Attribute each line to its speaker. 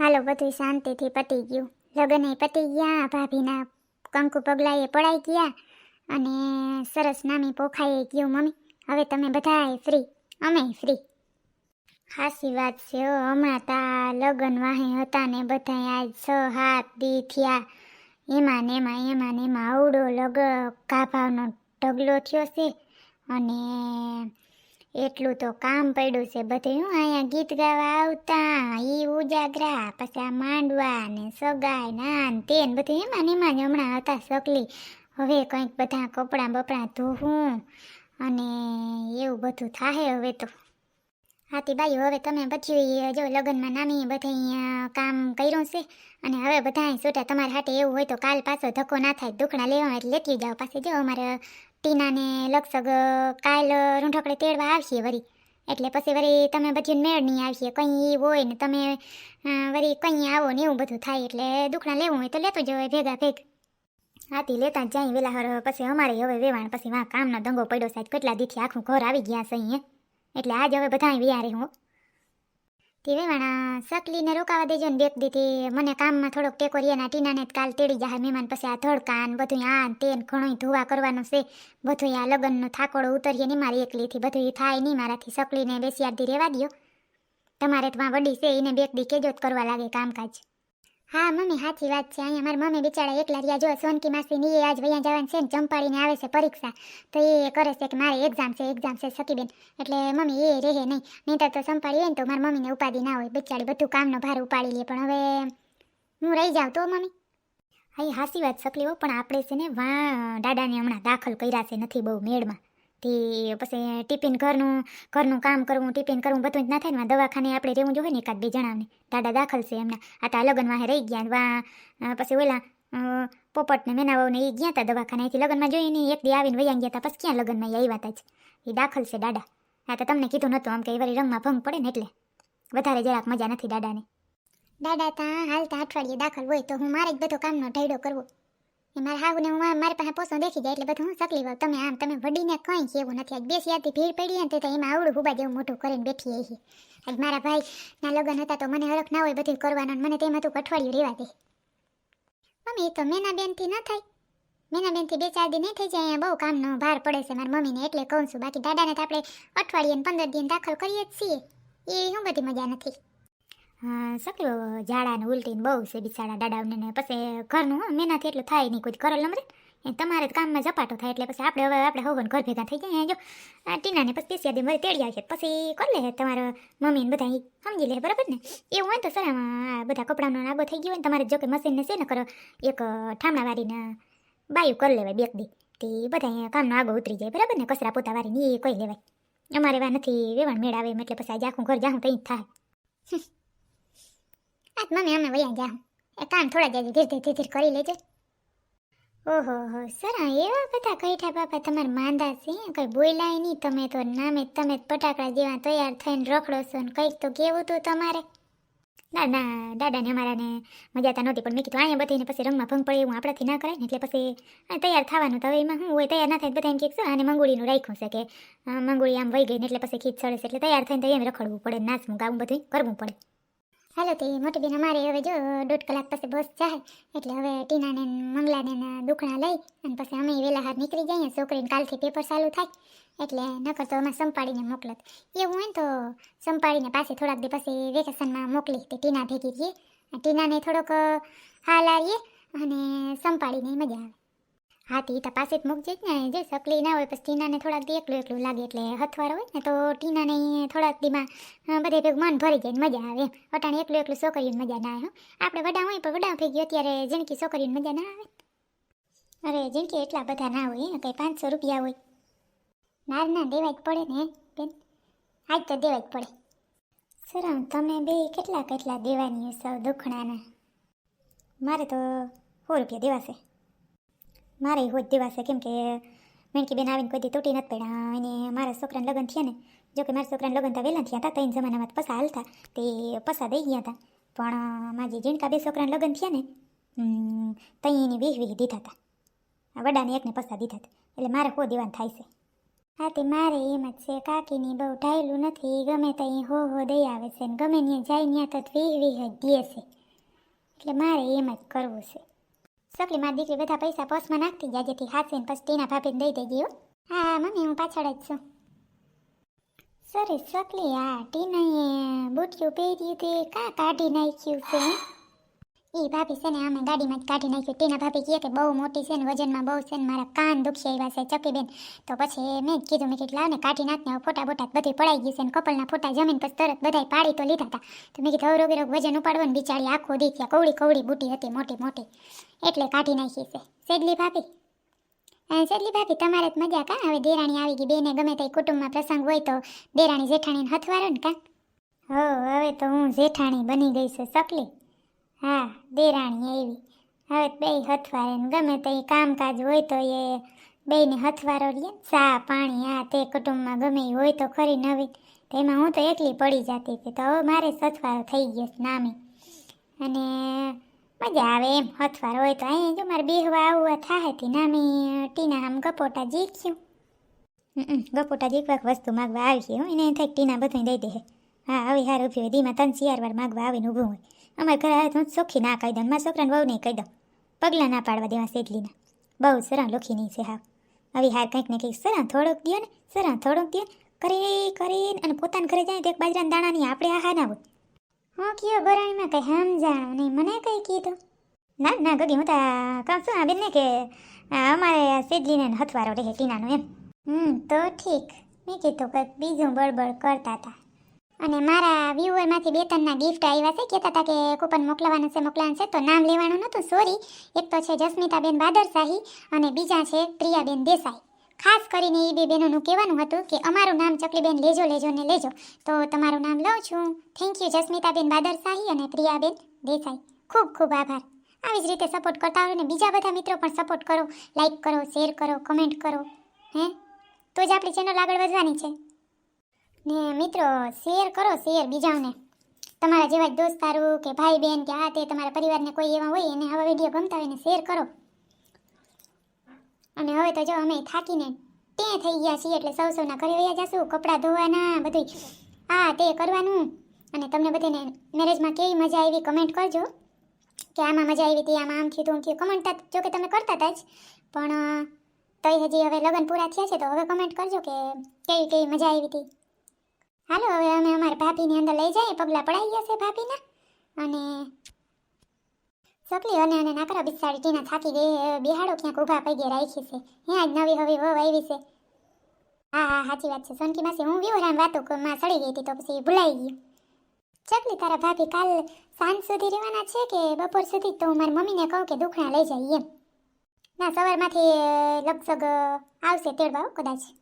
Speaker 1: હાલો બધું શાંતિથી પતી ગયું. લગ્ન પતી ગયા, ભાભીના કંકુ પગલાએ પડાઈ ગયા અને સરસ નામી પોખાઈ ગયું મમ્મી. હવે તમે બધાએ ફ્રી, અમે ફ્રી. હાસી વાત છે હમણાં તા લગ્ન વાહે હતા ને બધાય આજ છ હાથ દી થયા. એમાં ને એમાં એમાં ને એમાં આવડો લગ કાભાવનો ઢગલો થયો છે. અને એટલું તો કામ પડ્યું છે. બધે હું અહીંયા ગીત ગાવા આવતા, ઈ ઉજાગરા, પછી આ માંડવા ને સગાઈ નાન તેન બધું એમાં ને એમાં જ હમણાં હતા સકલી હવે કંઈક બધા કપડાં બપડા ધોવું અને એવું બધું થાય હવે તો. બાઈ હવે તમે પછી જો લગ્નમાં નામી બધા કામ કર્યું છે અને હવે બધા છૂટા તમારા હાટે એવું હોય તો કાલ પાછો ધક્કો ના થાય. દુખણા લેવા એટલે લેતી જાઓ પાસે જો અમારે ટીનાને લગસગ કાલ રૂંઢકડે તેડવા આવશે વળી એટલે પછી વળી તમે બધું મેળ નહીં આવશે કંઈ હોય ને તમે વરી કંઈ આવો ને એવું બધું થાય એટલે દુખણા લેવું હોય તો લેતું જવાય ભેગા ભેગ. હાથી લેતા જ જાય વેલા હર પછી અમારે હવે વેવાણ પછી વાં કામનો દંગો પડ્યો સાહેબ કેટલા દીથી આખું ઘર આવી ગયા છે અહીંયા. એટલે આજ હવે બધા વિયારે હું. તે વેવાણા, સકલીને રોકાવા દેજો ને બેક દીધી મને કામમાં થોડોક ટેકો રીયાના ટીનાને કાલ તેડી જાય મહેમાન, પછી આ ધડકા ને બધું આ ને તે ઘણું ધોવા કરવાનું છે. બધું આ લગ્નનો થાકોડો ઉતરીએ નહીં મારી એકલીથી. બધું થાય નહીં મારાથી. સકલીને બેસી આધી રહેવા દ્યો. તમારે તો વાં વડી છે એને બેક દી કેજો જ કરવા લાગે કામકાજ. હા, મમ્મી સાચી વાત છે. અહીંયા મારા મમ્મી બિચારા એકલા રહ્યા. જો સોનકી માસી ની એ આજ વયા જવાનું છે ને ચંપાડીને આવે છે પરીક્ષા, તો એ કરે છે કે મારે એક્ઝામ છે એક્ઝામ છે સકીબેન એટલે મમ્મી, એ રહે નહીં. નહીંતર તો સંપાડી હોય ને તો મારા મમ્મીને ઉપાધિ ના હોય. બિચારી બધું કામનો ભાર ઉપાડી લે. પણ હવે હું રહી જાઉં તો, મમ્મી? હા, એ હાસી વાત સકલી હો, પણ આપણે છે ને વા દાદાને હમણાં દાખલ કર્યા છે. નથી બહુ મેળમાં. તે પછી ટિફિન ઘરનું ઘરનું કામ કરવું ટિફિન કરવું બધું જ ના થાય ને દવાખાને આપણે રહેવું જોઈએ ને એકાદ બે જણાને. દાદા દાખલ છે એમના. આ તા લગ્નમાં રહી ગયા વા પછી ઓલા અ, પોપટ ને મેનાવાને એ ગયા હતા દવાખાને. અહીંથી લગ્નમાં જોઈ ને એક દી આવીને વૈયા ગયા હતા પછી ક્યાં લગ્નમાં આવ્યા હતા જ? એ દાખલ છે દાદા. આ તો તમને કીધું નહોતું આમ કે એ વળી રંગમાં ભંગ પડે ને એટલે. વધારે જરાક મજા નથી દાદાને. દાદા તા હાલતા અઠવાડિયે દાખલ હોય તો હું મારે જ બધો કામનો ઢૈડો કરવો. એ મારા ને હું મારા પાસે પોસો દેખી જાય એટલે બધું હું સકલી વાવ. તમે આમ, તમે વડીને કંઈ કેવું નથી. બેસી આથી ભીડ પડી ને તે તો એમાં આવડું હુબા જેવું મોટું કરીને બેઠી એ આજ મારા ભાઈ ના લગ્ન હતા તો મને હરખ ના હોય બધું કરવાનું મને તેમાં હતું કે અઠવાડિયું રહેવા દે. મમ્મી, એ તો મેના બેનથી ન થાય. મેના બેનથી બે ચાર દિન નહીં થઈ જાય, અહીંયા બહુ કામનો ભાર પડે છે મારી મમ્મીને એટલે કહું છું. બાકી દાદાને તો આપણે અઠવાડિયે પંદર દિન દાખલ કરીએ જ છીએ. એ શું બધી મજા નથી. સકલો ઝાડા ને ઉલટી ને બહુ છે બિચારા દાડાઓને ને. પછી ઘરનું, હા મેનાથી એટલું થાય નહીં કોઈ કરો લમરે એ તમારે કામમાં ઝપાટો થાય એટલે પછી આપણે હવે, આપણે હોવન ઘર ભેગા થઈ જાય જો. આ ટીનાને પછી પેશિયા દે મરી તેડી આવશે. પછી કરી લે તમારા મમ્મી ને બધા સમજી લે, બરાબર ને? એવું હોય તો સર આ બધા કપડાનો આગો થઈ ગયો હોય ને, તમારે જો કે મશીનને છે ને કરો એક ઠામણા વારીને બાયું કરી લેવાય બેક દી. તે બધા કામનો આગો ઉતરી જાય, બરાબર ને? કચરા પોતા વારીને એ કોઈ લેવાય. અમારે એવા નથી વેવાણ મેળ આવે એટલે પછી આજે આખું ઘર જાઉં કંઈ થાય. આજ મમ્મી અમે વયા જાઉં એ કામ થોડા જાય ધીરે ધીરે કરી લેજો. ઓહો, હો, સર, એવા બધા કઈઠા બાપા તમારે માંદા છે કઈ બોલાય નહીં, તમે તો નામે તમે જ ફટાકડા જેવા તૈયાર થઈને રખડો છો ને કંઈક તો કેવું તું તમારે. ના ના દાદાને અમારાને મજા તા નહોતી, પણ મેં કીધું, અહીંયા બધીને પછી રંગમાં ભંગ પડે એવું આપણાથી ના કરાય ને, એટલે પછી તૈયાર થવાનું તો હવે એમાં શું હોય? તૈયાર ના થાય બધા એમ કહે છે અને મંગોળીનું રાખ્યું છે કે મંગોળી આમ વહી ગઈ ને એટલે પછી ખીચ ચડે છે, એટલે તૈયાર થઈને તો એમ રખડવું પડે, નાચવું, ગાવું બધું કરવું પડે. હાલો તે મોટી બેન અમારે હવે જો દોઢ કલાક પછી બસ જાય, એટલે હવે ટીનાને મંગલાને દુખણા લઈ અને પછી અમે વહેલા હાથ નીકળી જઈએ, છોકરીને કાલથી પેપર ચાલુ થાય, એટલે નકર તો અમે સંપાડીને મોકલત. એવું હોય ને તો સંપાડીને પાછી થોડાક દી પછી વેકેશનમાં મોકલી તે ટીના ભેગી રહીએ. ટીનાને થોડોક હાલ આવીએ અને સંપાડીને મજા આવે. હા, તે તો પાસે જ મૂકજે જ ને. જે સકલી ના હોય, પછી ટીનાને થોડાક દી એકલું એકલું લાગે એટલે હથવાર હોય ને, તો ટીનાને થોડાક દીમાં બધે ભેગું મન ભરી જાય મજા આવે એમ. અટાણે એકલું એકલું છોકરીઓને મજા ના આવે આપણે વડા હોય પણ વડા ભેગી અત્યારે જિંદગી છોકરીઓને મજા ના આવે. અરે જિંદગી એટલા બધા ના હોય કંઈ પાંચસો રૂપિયા હોય. ના ના દેવા જ પડે ને બેન. આજ તો દેવા જ પડે. સર તમે બે કેટલા કેટલા દેવાની સૌ દુખણાના? મારે તો સો રૂપિયા દેવાશે. મારે હોજ દેવાશે કેમ કે મેણકી બેન આવીને કોઈ તૂટી નથી પડ્યા. અને મારા છોકરાને લગ્ન થયા ને, જો કે મારા છોકરાને લગ્ન તો વહેલા થયા હતા, ત્રણ જમાનામાં પસા હાલતા, તે પસા દઈ ગયા હતા. પણ માજી જીણકા બે છોકરાને લગ્ન થયા ને ત્યાં એને એની વીસ વીસ દીધા હતા. આ વડાને એકને પસા દીધા હતા. એટલે મારે હો દેવાનું થાય છે. હા, તે મારે એમ જ છે, કાકીની બહુ ઢાયલું નથી, ગમે ત્યાં હો હો દઈ આવે છે ને, ગમે ત્યાં જાય, ત્યાં તો વીહ વીહ જ દે છે. એટલે મારે એમ જ કરવું છે. સકલી મારી દીકરી બધા પૈસા પર્સમાં નાખતી ગયા, જેથી હાથે ને પછી ટીના ભાભીને દઈ દઈ ગયો હા, મમ્મી, હું પાછળ જ છું. સરસ સકલી, આ ટીનાએ બુટિયું પહેર્યું તે કાં કાઢી નાખ્યું છે ઈ ભાભી છે ને અમે ગાડીમાં જ કાઢી નાખ્યું. ટીના ભાભી કહે કે બહુ મોટી છે ને વજનમાં બહુ છે ને મારા કાન દુખી આવ્યા છે ચકીબેન. તો પછી મેં જ કીધું મેં કીધું લાવ ને કાઢી નાખ ને ફોટા બોટા બધું પડાઈ ગયું છે ને કપલના ફોટા જમીન પછી તરત બધાય પાડી તો લીધા હતા તો મેં કીધું હવે રોગ વજન ઉપાડવો ને બિચારી આખો દી થયા કવડી કવડી બૂટી હતી મોટી મોટી. એટલે કાઢી નાખી છે. સેદલી ભાભી. અ, ભાભી તમારે જ મજા કાં હવે દેરાણી આવી ગઈ બેને ગમે તે કુટુંબમાં પ્રસંગ હોય તો દેરાણી જેઠાણીને હથવારો ને કાં? હો હવે તો હું જેઠાણી બની ગઈ છે સકલી. હા, દેરાણી એવી હવે બે હથવારે ને ગમે તે કામકાજ હોય તો એ બેને હથવારો લે. ચા, પાણી, આ તે કુટુંબમાં ગમે એ હોય તો ખરી નવી. તેમાં હું તો એકલી પડી જતી હતી. તો હવે મારે સથવારો થઈ ગયો નામે. અને મજા આવે એમ હથવાર હોય તો. અહીંયા જો મારે બેહવા આવવા થાય હતી નામી ટીના આમ ગપોટા જીખ્યું ગપોટા જીખવા વસ્તુ માગવા આવી છે એને એમ થાય ટીના બધું દઈ દે હા. હવે હાર ઊભી હોય. ધીમા ત્રણ ચાર વાર માગવા આવીને ઊભું હોય. અમારે ઘરે આવે તો હું ચોખ્ખી ના કહી દઉં મારા છોકરાને બહુ નહીં કહી દઉં. પગલાં ના પાડવા દેવા સેજલીના બહુ સરા લોખી નહીં છે હા હવે હાર કંઈક ને કંઈક સરા થોડોક દો ને સરા થોડોક દો કરી કરીને અને પોતાના ઘરે જાય તો એક બાજરાના દાણાની આપણે આહા ના હોય. હું કયો ગરાણીમાં કંઈ સમજાણું નહીં, મને કંઈ કીધું? ના ના, ગગી, હું તો કહું છું આ બેનને કે આ અમારે સેજલીને હથવારો રહે ટીનાનો એમ. હમ, તો ઠીક. મેં કીધું કંઈક બીજું બળબડ કરતા હતા. અને મારા વ્યૂઅરમાંથી બે ત્રણના ગિફ્ટ આવ્યા છે. કહેતા હતા કે કૂપન મોકલવાનું છે મોકલવાનું છે. તો નામ લેવાનું નહોતું સોરી એક તો છે જસ્મિતાબેન બાદરશાહી અને બીજા છે પ્રિયાબેન દેસાઈ. ખાસ કરીને એ બે બહેનોનું કહેવાનું હતું કે અમારું નામ ચકલીબેન લેજો લેજો ને લેજો. તો તમારું નામ લઉં છું. થેન્ક યુ જસ્મિતાબેન બાદરશાહી અને પ્રિયાબેન દેસાઈ. ખૂબ ખૂબ આભાર. આવી જ રીતે સપોર્ટ કરતા રહો ને બીજા બધા મિત્રો પણ સપોર્ટ કરો. લાઇક કરો શેર કરો કમેન્ટ કરો. હે? તો જ આપણી ચેનલ આગળ વધવાની છે. ને મિત્રો શેર કરો શેર બીજાઓને તમારા જેવા જ દોસ્તારું કે ભાઈ બહેન કે આ તે તમારા પરિવારને કોઈ એવા હોય એને આવા વીડિયો ગમતા હોય ને શેર કરો. અને હવે તો જો અમે થાકીને તે થઈ ગયા છીએ એટલે સૌ સૌના ઘરે વયા જશું, કપડાં ધોવાના બધું આ તે કરવાનું. અને તમને બધાને મેરેજમાં કેવી મજા આવી કમેન્ટ કરજો. કે આમાં મજા આવી હતી, આમાં આમ થયું તો થયું. કમેન્ટ જો કે તમે કરતા હતા જ. પણ તોય હજી હવે લગ્ન પૂરા થયા છે, તો હવે કમેન્ટ કરજો કે કેવી કેવી મજા આવી હતી. હાલો, હવે અમે અમારા ભાભીની અંદર લઈ જઈએ, પગલાં પડાઈ ગયા છે અને સપલી અને અને નાકરા બિસાડી ટીના થાકી ગઈ બિહાડો ક્યાંક ઊભા પગે રાખી છે. ત્યાં જ નવી હવે વહુ આવી છે. હા હા, સાચી વાત છે. સોનકી માસી, હું વિવરામ વાતો માં સડી ગઈ હતી તો પછી ભૂલાઈ ગયું. ચકલી, તારા ભાભી કાલ સાંજ સુધી રહેવાના છે કે બપોર સુધી? તો હું મારી મમ્મીને કહું કે દુખણા લઈ જાય એમ. ના, સવારમાંથી લગભગ આવશે તેડવા કદાચ.